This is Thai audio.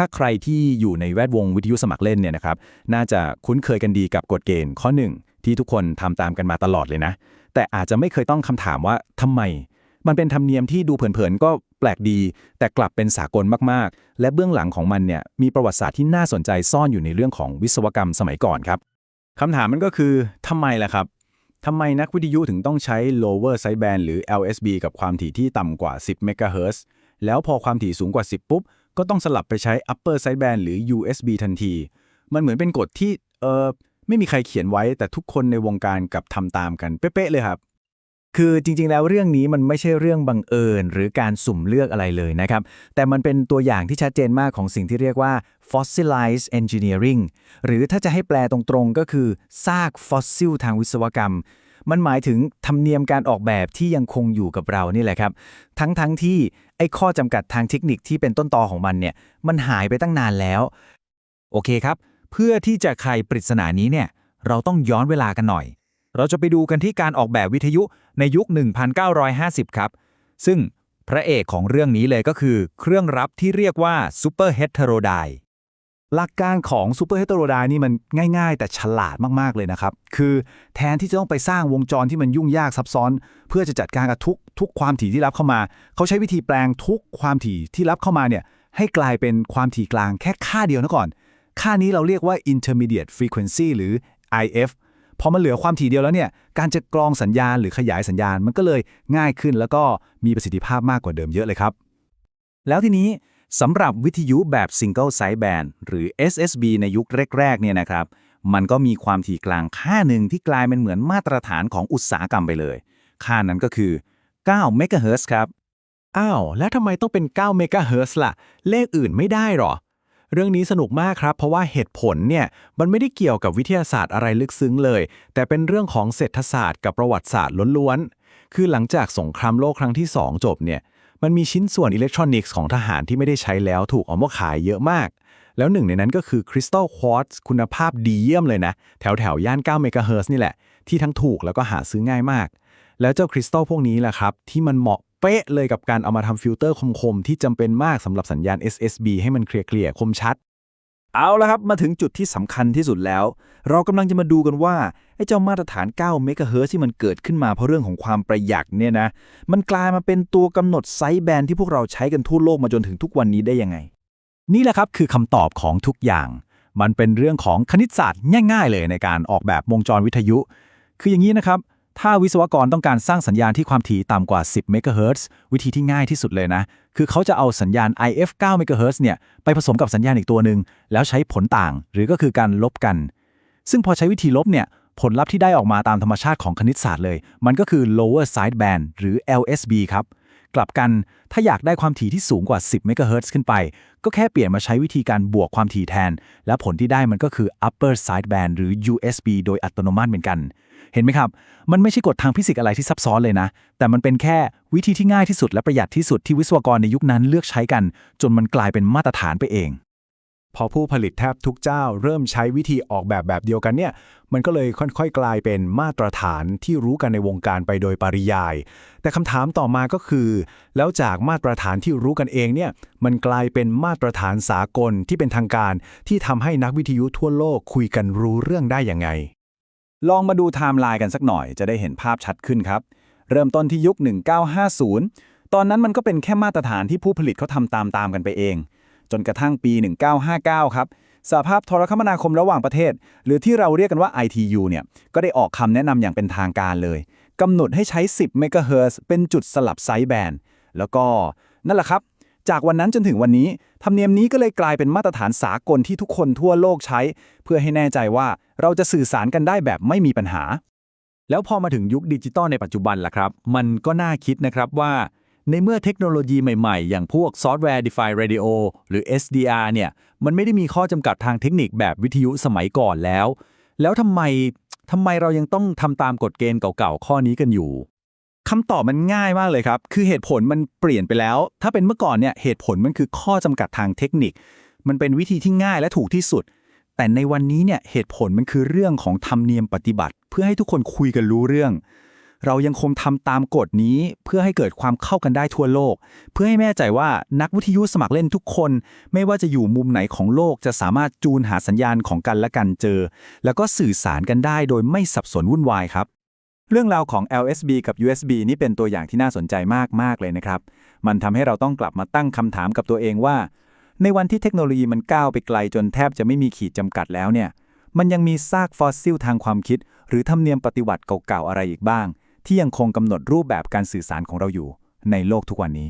ถ้าใครที่อยู่ในแวดวงวิทยุสมัครเล่นเนี่ยนะครับ น่าจะคุ้นเคยกันดีกับกฎเกณฑ์ข้อหนึ่งที่ทุกคนทำตามกันมาตลอดเลยนะ แต่อาจจะไม่เคยต้องคำถามว่าทำไม มันเป็นธรรมเนียมที่ดูเผินๆก็แปลกดี แต่กลับเป็นสากลมากๆ และเบื้องหลังของมันเนี่ยมีประวัติศาสตร์ที่น่าสนใจซ่อนอยู่ในเรื่องของวิศวกรรมสมัยก่อนครับคำถามมันก็คือทำไมล่ะครับทำไมนักวิทยุถึงต้องใช้ lower sideband หรือ LSB กับความถี่ที่ต่ำกว่า 10 MHz แล้วพอความถี่สูงกว่า 10 ปุ๊บ ก็ต้องสลับไปใช้ upper sideband หรือ USB ทันที มันเหมือนเป็นกฎที่เออไม่มีใครเขียนไว้แต่ทุกคนในวงการกับทำตามกันเป๊ะเลยครับ คือจริงๆ แล้วเรื่องนี้มันไม่ใช่เรื่องบังเอิญ หรือการสุ่มเลือกอะไรเลยนะครับ แต่มันเป็นตัวอย่างที่ชัดเจนมากของสิ่งที่เรียกว่า fossilized engineering หรือถ้าจะให้แปลตรงๆ ก็คือซากฟอสซิลทางวิศวกรรม มันหมายถึงธรรมเนียมการออกแบบที่ยังคงอยู่กับเรานี่แหละครับ ทั้งๆทที่ไอ้ข้อจำกัดทางเทคนิคที่เป็นต้นตอของมันเนี่ย มันหายไปตั้งนานแล้ว โอเคครับ เพื่อที่จะไขปริศนานี้เนี่ย เราต้องย้อนเวลากันหน่อย เราจะไปดูกันที่การออกแบบวิทยุในยุค 1950 ครับ ซึ่งพระเอกของเรื่องนี้เลยก็คือ เครื่องรับที่เรียกว่า Super Heterodyne หลักการของ Super Heterodyne นี่มันง่ายๆ แต่ฉลาดมากๆเลยนะครับ คือแทนที่จะต้องไปสร้างวงจรที่มันยุ่งยากซับซ้อน เพื่อจะจัดการกับทุกทุกความถี่ที่รับเข้ามา เขาใช้วิธีแปลงทุกความถี่ที่รับเข้ามาเนี่ยให้กลายเป็นความถี่กลางแค่ค่าเดียวนะก่อน ค่านี้เราเรียกว่า intermediate frequency หรือ IF พอมันเหลือความถี่เดียวแล้วเนี่ยการจะกรองสัญญาณหรือขยายสัญญาณมันก็เลยง่ายขึ้นแล้วก็มีประสิทธิภาพมากกว่าเดิมเยอะเลยครับ แล้วทีนี้ สำหรับวิทยุแบบ Single Sideband หรือ SSB ในยุคแรกๆเนี่ยนะครับ มันก็มีความถี่กลางค่าหนึ่งที่กลายเป็นเหมือนมาตรฐานของอุตสาหกรรมไปเลย ค่านั้นก็คือ9เมกะเฮิร์ครับ อ้าว แล้วทำไมต้องเป็น9เมกะเฮิร์ล่ะ เลขอื่นไม่ได้หรอ เรื่องนี้สนุกมากครับ เพราะว่าเหตุผลเนี่ย มันไม่ได้เกี่ยวกับวิทยาศาสตร์อะไรลึกซึ้งเลย แต่เป็นเรื่องของเศรษฐศาสตร์กับประวัติศาสตร์ล้วนๆ คือหลังจากสงครามโลกครั้งที่ 2 จบเนี่ย มันมีชิ้นส่วนอิเล็กทรอนิกส์ของทหารที่ไม่ได้ใช้แล้วถูกเอามาขายเยอะมาก แล้วหนึ่งในนั้นก็คือคริสตัลควอตซ์คุณภาพดีเยี่ยมเลยนะ แถวแถวย่าน9เมกะเฮิร์นี่แหละ ที่ทั้งถูกแล้วก็หาซื้อง่ายมาก แล้วเจ้าคริสตัลพวกนี้แหละครับ ที่มันเหมาะเป๊ะเลยกับการเอามาทำฟิลเตอร์คมๆ ที่จำเป็นมากสำหรับสัญญาณ SSB ให้มันเคลียร์ๆคมชัด เอาละครับ มาถึงจุดที่สำคัญที่สุดแล้ว เรากำลังจะมาดูกันว่า ไอ้เจ้ามาตรฐาน 9 เมกะเฮิรตซ์ที่มันเกิดขึ้นมาเพราะเรื่องของความประหยัดเนี่ยนะ มันกลายมาเป็นตัวกำหนดไซส์แบนด์ที่พวกเราใช้กันทั่วโลกมาจนถึงทุกวันนี้ได้ยังไง นี่แหละครับคือคำตอบของทุกอย่าง มันเป็นเรื่องของคณิตศาสตร์ง่าย ๆ เลยในการออกแบบวงจรวิทยุ คืออย่างนี้นะครับ ถ้าวิศวกรต้องการสร้างสัญญาณที่ความถี่ต่ำกว่า 10เมกะเฮิรตซ์วิธีที่ง่ายที่สุดเลยนะ คือเขาจะเอาสัญญาณ IF 9เมกะเฮิรตซ์เนี่ยไปผสมกับสัญญาณอีกตัวหนึ่งแล้วใช้ผลต่าง หรือก็คือการลบกัน ซึ่งพอใช้วิธีลบเนี่ยผลลัพธ์ที่ได้ออกมาตามธรรมชาติของคณิตศาสตร์เลย มันก็คือ lower sideband หรือ LSB ครับ กลับกันถ้าอยากได้ความถี่ที่สูงกว่า 10เมกะเฮิรตซ์ขึ้นไป ก็แค่เปลี่ยนมาใช้วิธีการบวกความถี่แทน และผลที่ได้มันก็คือ upper sideband หรือ USB โดยอัตโนมัติเหมือนกัน เห็นไหมครับ มันไม่ใช่กฎทางฟิสิกส์อะไรที่ซับซ้อนเลยนะ แต่มันเป็นแค่วิธีที่ง่ายที่สุดและประหยัดที่สุดที่วิศวกรในยุคนั้นเลือกใช้กัน จนมันกลายเป็นมาตรฐานไปเอง พอผู้ผลิตแทบทุกเจ้า เริ่มใช้วิธีออกแบบแบบเดียวกันเนี่ย มันก็เลยค่อยๆ กลายเป็นมาตรฐานที่รู้กันในวงการไปโดยปริยาย แต่คำถามต่อมาก็คือ แล้วจากมาตรฐานที่รู้กันเองเนี่ย มันกลายเป็นมาตรฐานสากลที่เป็นทางการ ที่ทำให้นักวิทยุทั่วโลกคุยกันรู้เรื่องได้ยังไง ลองมาดูไทม์ไลน์กันสักหน่อยจะได้เห็นภาพชัดขึ้นครับ เริ่มต้นที่ยุค 1950 ตอนนั้นมันก็เป็นแค่มาตรฐานที่ผู้ผลิตเขาทำตามๆกันไปเอง จนกระทั่งปี 1959 ครับสหภาพโทรคมนาคมระหว่างประเทศ หรือที่เราเรียกกันว่า ITU เนี่ยก็ได้ออกคำแนะนำอย่างเป็นทางการเลยกำหนดให้ใช้ 10 เมกะเฮิรตซ์เป็นจุดสลับไซส์แบนแล้วก็นั่นแหละครับ จากวันนั้นจนถึงวันนี้ธรรมเนียมนี้ก็เลยกลายเป็นมาตรฐานสากลที่ทุกคนทั่วโลกใช้ เพื่อให้แน่ใจว่าเราจะสื่อสารกันได้แบบไม่มีปัญหา แล้วพอมาถึงยุคดิจิตอลในปัจจุบันล่ะครับ มันก็น่าคิดนะครับว่า ในเมื่อเทคโนโลยีใหม่ๆ อย่างพวก Software Defined Radio หรือ SDR เนี่ย มันไม่ได้มีข้อจำกัดทางเทคนิคแบบวิทยุสมัยก่อนแล้ว แล้วทำไมทำไมเรายังต้องทำตามกฎเกณฑ์เก่าๆ ข้อนี้กันอยู่คำตอบมันง่ายมากเลยครับ คือเหตุผลมันเปลี่ยนไปแล้ว ถ้าเป็นเมื่อก่อนเนี่ย เหตุผลมันคือข้อจำกัดทางเทคนิค มันเป็นวิธีที่ง่ายและถูกที่สุด แต่ในวันนี้เนี่ย เหตุผลมันคือเรื่องของธรรมเนียมปฏิบัติ เพื่อให้ทุกคนคุยกันรู้เรื่อง เรายังคงทำตามกฎนี้เพื่อให้เกิดความเข้ากันได้ทั่วโลก เพื่อให้แน่ใจว่านักวิทยุสมัครเล่นทุกคน ไม่ว่าจะอยู่มุมไหนของโลกจะสามารถจูนหาสัญญาณของกันและกันเจอ แล้วก็สื่อสารกันได้โดยไม่สับสนวุ่นวายครับ เรื่องราวของ LSB กับ USB นี่เป็นตัวอย่างที่น่าสนใจมากๆเลยนะครับ มันทำให้เราต้องกลับมาตั้งคำถามกับตัวเองว่า ในวันที่เทคโนโลยีมันก้าวไปไกลจนแทบจะไม่มีขีดจำกัดแล้วเนี่ยมันยังมีซากฟอสซิลทางความคิด หรือธรรมเนียมปฏิบัติเก่าๆอะไรอีกบ้าง ที่ยังคงกำหนดรูปแบบการสื่อสารของเราอยู่ในโลกทุกวันนี้